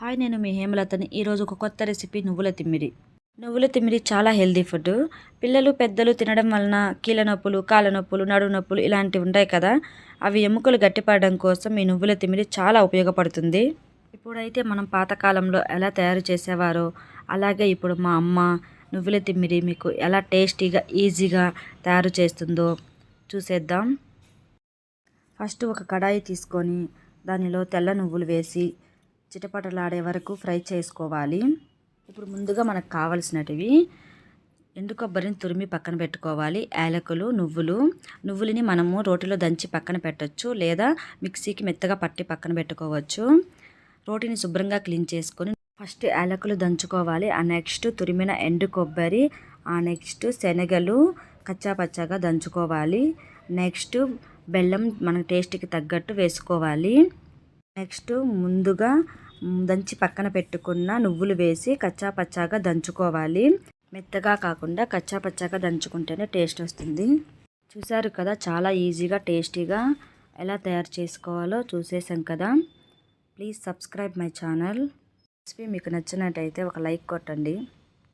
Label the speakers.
Speaker 1: Hi నేను మీ హేమలతని. ఈరోజు ఒక కొత్త రెసిపీ నువ్వుల తిమ్మిరి. నువ్వుల తిమ్మిరి చాలా హెల్దీ ఫుడ్ పిల్లలు పెద్దలు తినడం వలన కీళ్ళ నొప్పులు కాళ్ళ నొప్పులు నడుము నొప్పులు ఇలాంటివి ఉంటాయి కదా. అవి ఎముకలు గట్టిపడడం కోసం ఈ నువ్వుల తిమ్మిరి చాలా ఉపయోగపడుతుంది. ఇప్పుడైతే మనం పాతకాలంలో ఎలా తయారు చేసేవారో అలాగే ఇప్పుడు మా అమ్మ నువ్వుల తిమ్మిరి మీకు ఎలా టేస్టీగా ఈజీగా తయారు చేస్తుందో చూసేద్దాం. ఫస్ట్ ఒక కడాయి తీసుకొని దానిలో తెల్ల నువ్వులు వేసి చిటపటలాడే వరకు ఫ్రై చేసుకోవాలి. ఇప్పుడు ముందుగా మనకు కావలసినటివి ఎండు కొబ్బరిని తురిమి పక్కన పెట్టుకోవాలి. యాలకులు నువ్వులు. నువ్వులని మనము రోటిలో దంచి పక్కన పెట్టచ్చు లేదా మిక్సీకి మెత్తగా పట్టి పక్కన పెట్టుకోవచ్చు. రోటిని శుభ్రంగా క్లీన్ చేసుకొని ఫస్ట్ యాలకులు దంచుకోవాలి. ఆ నెక్స్ట్ తురిమిన ఎండు కొబ్బరి ఆ నెక్స్ట్ శనగలు కచ్చాపచ్చాగా దంచుకోవాలి. నెక్స్ట్ బెల్లం మన టేస్ట్కి తగ్గట్టు వేసుకోవాలి. నెక్స్ట్ ముందుగా దంచి పక్కన పెట్టుకున్న నువ్వులు వేసి కచ్చా పచ్చాగా దంచుకోవాలి. మెత్తగా కాకుండా కచ్చా పచ్చాగా దంచుకుంటేనే టేస్ట్ వస్తుంది. చూసారు కదా చాలా ఈజీగా టేస్టీగా ఎలా తయారు చేసుకోవాలో చూసేసాం కదా. Please subscribe my channel. Recipe మీకు నచ్చినట్టయితే ఒక లైక్ కొట్టండి.